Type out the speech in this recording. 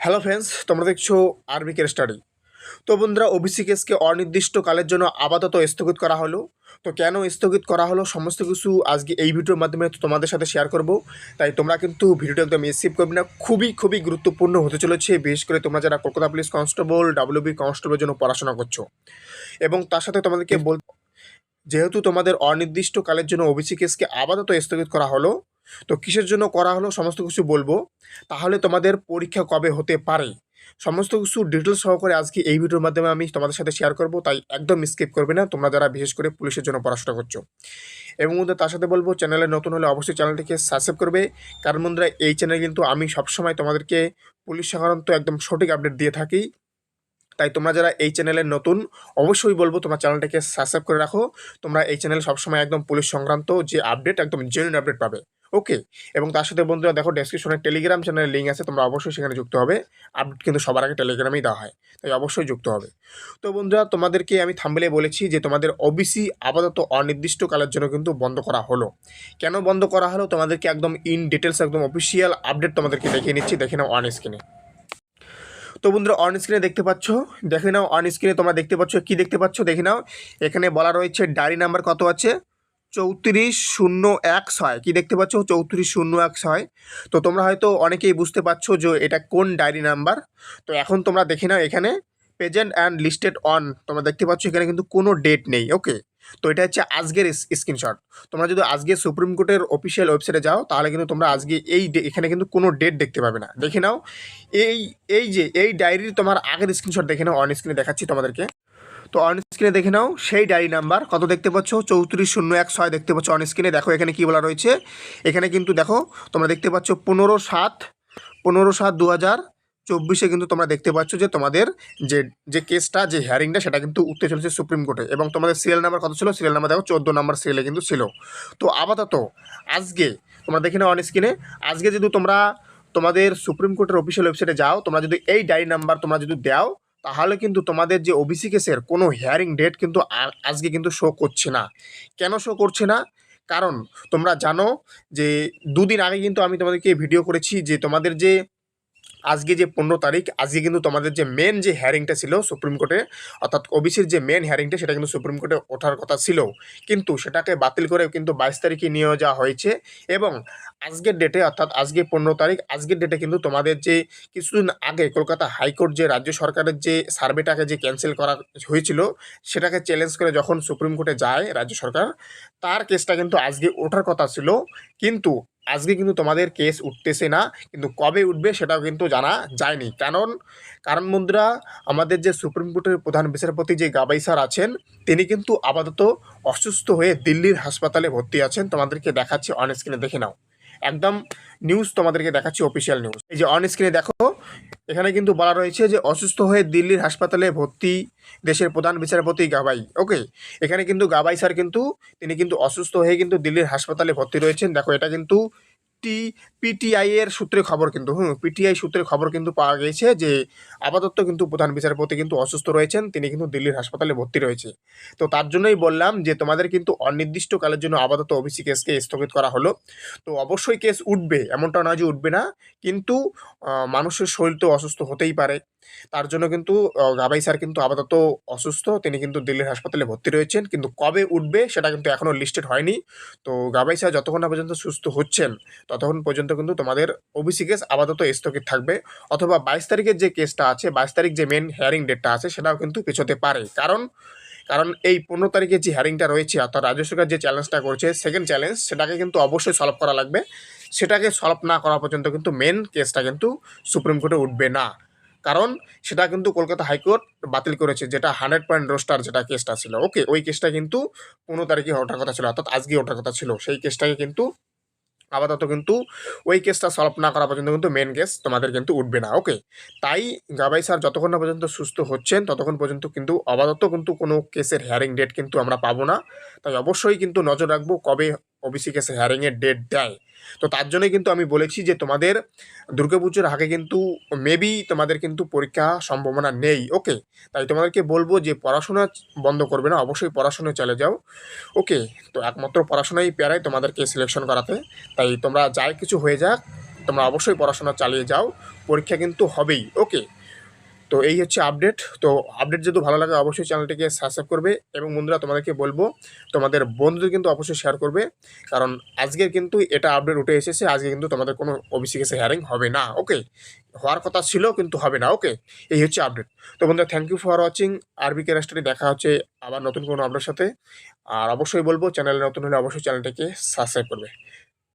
Hello friends, তোমরা দেখছ আরবিকের study তো বন্ধুরা ওবিসি কেসকে অনির্দিষ্টকালের জন্য আপাতত স্থগিত করা হলো। তো কেন স্থগিত করা হলো সমস্ত কিছু আজকে এই ভিডিওর মাধ্যমে তোমাদের সাথে শেয়ার করব। তাই তোমরা কিন্তু ভিডিওটা একদম স্কিপ করবে না। খুবই খুবই গুরুত্বপূর্ণ হতে চলেছে। বিশেষ করে তোমরা যারা কলকাতা পুলিশ কনস্টেবল ডাব্লিউবি কনস্টেবলের জন্য পড়াশোনা করছ। এবং তার সাথে তোমাদেরকে বল যেহেতু তোমাদের অনির্দিষ্টকালের জন্য ওবিসি কেসকে আপাতত স্থগিত করা হলো তো কিসের জন্য করা হলো সমস্ত কিছু বলব? তাহলে তোমাদের পরীক্ষা কবে হতে পারে? সমস্ত কিছু ডিটেলস সহকারে আজকে এই ভিডিওর মাধ্যমে আমি তোমাদের সাথে শেয়ার করব, তাই একদম স্কিপ করবে না। তোমরা যারা বিশেষ করে পুলিশের জন্য পড়াশোনা করছ। এবং বন্ধুরা, তার সাথে বলব চ্যানেলে নতুন হলে অবশ্যই চ্যানেলটিকে সাবস্ক্রাইব করবে। কারণ বন্ধুরা, এই চ্যানেলে কিন্তু আমি সবসময় তোমাদেরকে পুলিশ সংক্রান্ত একদম সঠিক আপডেট দিয়ে থাকি। তাই তোমরা যারা এই চ্যানেলের নতুন, অবশ্যই বলব, তোমার চ্যানেলটাকে সাবস্ক্রাইব করে রাখো। তোমরা এই চ্যানেলে সবসময় একদম পুলিশ সংক্রান্ত যে আপডেট একদম জেনুইন আপডেট পাবে। ওকে এবং তার সাথে বন্ধুরা দেখো ডেসক্রিপশনে টেলিগ্রাম চ্যানেলের লিঙ্ক আছে, তোমরা অবশ্যই সেখানে যুক্ত হবে। আপডেট কিন্তু সবার আগে টেলিগ্রামেই দেওয়া হয়, তাই অবশ্যই যুক্ত হবে। তো বন্ধুরা, তোমাদেরকে আমি থাম্বেলে বলেছি যে তোমাদের ওবিসি আপাতত অনির্দিষ্টকালের জন্য কিন্তু বন্ধ করা হলো। কেন বন্ধ করা হলো? তোমাদেরকে একদম ইন ডিটেলস একদম অফিসিয়াল আপডেট তোমাদেরকে দেখিয়ে নিচ্ছি। দেখে নাও অন স্ক্রিনে তো বন্ধুরা অন স্ক্রিনে দেখতে পাচ্ছ? দেখে নাও অন স্ক্রিনে তোমরা দেখতে পাচ্ছ, কি দেখতে পাচ্ছ? দেখে নাও। এখানে বলা রয়েছে ডায়েরি নাম্বার কত আছে? চৌত্রিশ শূন্য এক ছয়। কী দেখতে পাচ্ছ? চৌত্রিশ শূন্য এক ছয়। তো তোমরা হয়তো অনেকেই বুঝতে পারছ যে এটা কোন ডায়েরি নাম্বার। তো এখন তোমরা দেখে নাও এখানে প্রেজেন্ট অ্যান্ড লিস্টেড অন তোমরা দেখতে পাচ্ছ এখানে কিন্তু কোনো ডেট নেই ওকে তো এটা হচ্ছে আজকের স্ক্রিনশট তোমরা যদি আজকে সুপ্রিম কোর্টের অফিসিয়াল ওয়েবসাইটে যাও, তাহলে কিন্তু তোমরা আজকে এই এখানে কিন্তু কোনো ডেট দেখতে পাবে না। দেখে নাও, এই এই যে, এই ডায়েরির তোমার আগের স্ক্রিনশট দেখে নাও অন স্ক্রিনে দেখাচ্ছি তোমাদেরকে। তো অন স্ক্রিনে দেখে নাও, সেই ডায়েরি নাম্বার কত দেখতে পাচ্ছ? চৌত্রিশ শূন্য এক ছয় দেখতে পাচ্ছ অন স্ক্রিনে দেখো, এখানে কী বলা রয়েছে? এখানে কিন্তু দেখো, তোমরা দেখতে পাচ্ছ পনেরো সাত পনেরো সাত দু হাজার চব্বিশে কিন্তু তোমরা দেখতে পাচ্ছ যে তোমাদের যে যে কেসটা যে হিয়ারিংটা সেটা কিন্তু উঠতে চলেছে সুপ্রিম কোর্টে এবং তোমাদের সিরিয়াল নাম্বার কত ছিল? সিরিয়াল নাম্বার দেখো, চোদ্দ নাম্বার সিরিয়ালে কিন্তু ছিল। তো আপাতত, আজকে তোমরা দেখে নাও অন স্ক্রিনে আজকে যদি তোমরা তোমাদের সুপ্রিম কোর্টের অফিসিয়াল ওয়েবসাইটে যাও, তোমরা যদি এই ডায়েরি নাম্বার তোমরা যদি দাও তাহলে কিন্তু তোমাদের যে ওবিসি কেসের কোনো হিয়ারিং ডেট কিন্তু আজকে কিন্তু শো করছে না। কেন শো করছে না? কারণ তোমরা জানো যে দুদিন আগে কিন্তু আমি তোমাদেরকে ভিডিও করেছি যে তোমাদের যে আজকে যে পনেরো তারিখ, আজকে কিন্তু তোমাদের যে মেন যে হিয়ারিংটা ছিল সুপ্রিম কোর্টে অর্থাৎ ওবিসির যে মেন হিয়ারিংটা সেটা কিন্তু সুপ্রিম কোর্টে ওঠার কথা ছিল। কিন্তু সেটাকে বাতিল করে কিন্তু বাইশ তারিখে নিয়ে যাওয়া হয়েছে এবং আজকের ডেটে অর্থাৎ আজকে পনেরো তারিখ, আজকের ডেটে কিন্তু তোমাদের যে কিছুদিন আগে কলকাতা হাইকোর্ট যে রাজ্য সরকারের যে সার্ভেটাকে যে ক্যান্সেল করা হয়েছিল, সেটাকে চ্যালেঞ্জ করে যখন সুপ্রিম কোর্টে যায় রাজ্য সরকার, তার কেসটা কিন্তু আজকে ওঠার কথা ছিল। কিন্তু আজকে কিন্তু তোমাদের কেস উঠতেছে না, কিন্তু কবে উঠবে সেটাও কিন্তু জানা যায়নি। কারণ কারণ বন্ধুরা, আমাদের যে সুপ্রিম কোর্টের প্রধান বিচারপতি যে গাবাই স্যার আছেন, তিনি কিন্তু আপাতত অসুস্থ হয়ে দিল্লির হাসপাতালে ভর্তি আছেন। তোমাদেরকে দেখাচ্ছি অন স্ক্রিনে দেখে নাও। একদম নিউজ তোমাদেরকে দেখাচ্ছি অফিসিয়াল নিউজ এই যে অন স্ক্রিনে দেখো এখানে কিন্তু বলা রয়েছে যে অসুস্থ হয়ে দিল্লির হাসপাতালে ভর্তি দেশের প্রধান বিচারপতি গাবাই। ওকে? এখানে কিন্তু গাবাই স্যার কিন্তু, তিনি কিন্তু অসুস্থ হয়ে কিন্তু দিল্লির হাসপাতালে ভর্তি রয়েছেন। দেখো, এটা কিন্তু টি পিটিআইয়ের সূত্রে খবর কিন্তু, হুম পিটিআই সূত্রে খবর কিন্তু পাওয়া গেছে যে আপাতত কিন্তু প্রধান বিচারপতি কিন্তু অসুস্থ রয়েছেন, তিনি কিন্তু দিল্লির হাসপাতালে ভর্তি রয়েছে। তো তার জন্যই বললাম যে তোমাদের কিন্তু অনির্দিষ্টকালের জন্য আপাতত ওবিসি কেসকে স্থগিত করা হলো। তো অবশ্যই কেস উঠবে, এমনটা নয় যে উঠবে না, কিন্তু মানুষের শরীর তো অসুস্থ হতেই পারে। তার জন্য কিন্তু গাবাই স্যার কিন্তু আপাতত অসুস্থ। তিনি কিন্তু দিল্লির হাসপাতালে ভর্তি রয়েছেন। কিন্তু কবে উঠবে সেটা কিন্তু এখনও লিস্টেড হয়নি। তো গাবাই স্যার যতক্ষণ না পর্যন্ত সুস্থ হচ্ছেন, ততক্ষণ পর্যন্ত কিন্তু তোমাদের ওবিসি কেস আপাতত স্থগিত থাকবে। অথবা বাইশ তারিখের যে কেসটা আছে, বাইশ তারিখ যে মেন হিয়ারিং ডেটটা আছে, সেটাও কিন্তু পিছোতে পারে। কারণ কারণ এই পনেরো তারিখে যে হিয়ারিংটা রয়েছে, অর্থাৎ রাজ্য সরকার যে চ্যালেঞ্জটা করছে সেকেন্ড চ্যালেঞ্জ সেটাকে কিন্তু অবশ্যই সলভ করা লাগবে। সেটাকে সলভ না করা পর্যন্ত কিন্তু মেন কেসটা কিন্তু সুপ্রিম কোর্টে উঠবে না। কারণ সেটা কিন্তু কলকাতা হাইকোর্ট বাতিল করেছে, যেটা হান্ড্রেড পয়েন্ট রোস্টার যেটা কেসটা ছিল। ওকে ওই কেসটা কিন্তু পনেরো তারিখে ওঠার কথা ছিল, অর্থাৎ আজকে ওঠার কথা ছিল। সেই কেসটাকে কিন্তু আপাতত কিন্তু ওই কেসটা সলভ না করা পর্যন্ত কিন্তু মেন কেস তোমাদের কিন্তু উঠবে না। ওকে তাই গাবাই স্যার যতক্ষণ না পর্যন্ত সুস্থ হচ্ছেন, ততক্ষণ পর্যন্ত কিন্তু আপাতত কিন্তু কোনো কেসের হেয়ারিং ডেট কিন্তু আমরা পাবো না। তাই অবশ্যই কিন্তু নজর রাখব কবে ওবিসি কেসে হিয়ারিংয়ের ডেট দেয়। তো তার জন্যই কিন্তু আমি বলেছি যে তোমাদের দুর্গাপুজোর আগে কিন্তু মেবি তোমাদের কিন্তু পরীক্ষা সম্ভাবনা নেই। ওকে তাই তোমাদেরকে বলব যে পড়াশোনা বন্ধ করবে না, অবশ্যই পড়াশোনায় চলে যাও। ওকে তো একমাত্র পড়াশোনাই প্যারাই তোমাদেরকে সিলেকশন করাতে। তাই তোমরা যাই কিছু হয়ে যাক, তোমরা অবশ্যই পড়াশোনা চালিয়ে যাও। পরীক্ষা কিন্তু হবেই। ওকে তো এই হচ্ছে আপডেট তো আপডেট যেহেতু ভালো লাগে, অবশ্যই চ্যানেলটিকে সাবস্ক্রাইব করবে এবং বন্ধুরা, তোমাদেরকে বলব, তোমাদের বন্ধুদের কিন্তু অবশ্যই শেয়ার করবে, কারণ আজকের কিন্তু এটা আপডেট উঠে এসেছে, আজকে কিন্তু তোমাদের কোনো ওবিসি কেসে হিয়ারিং হবে না ওকে হওয়ার কথা ছিল, কিন্তু হবে না ওকে এই হচ্ছে আপডেট তো বন্ধুরা থ্যাংক ইউ ফর ওয়াচিং আর আরবিকে রেস্টারে দেখা হচ্ছে আবার নতুন কোনো আপডেটের সাথে। আর অবশ্যই বলব চ্যানেলে নতুন হলে অবশ্যই চ্যানেলটিকে সাবস্ক্রাইব করবে।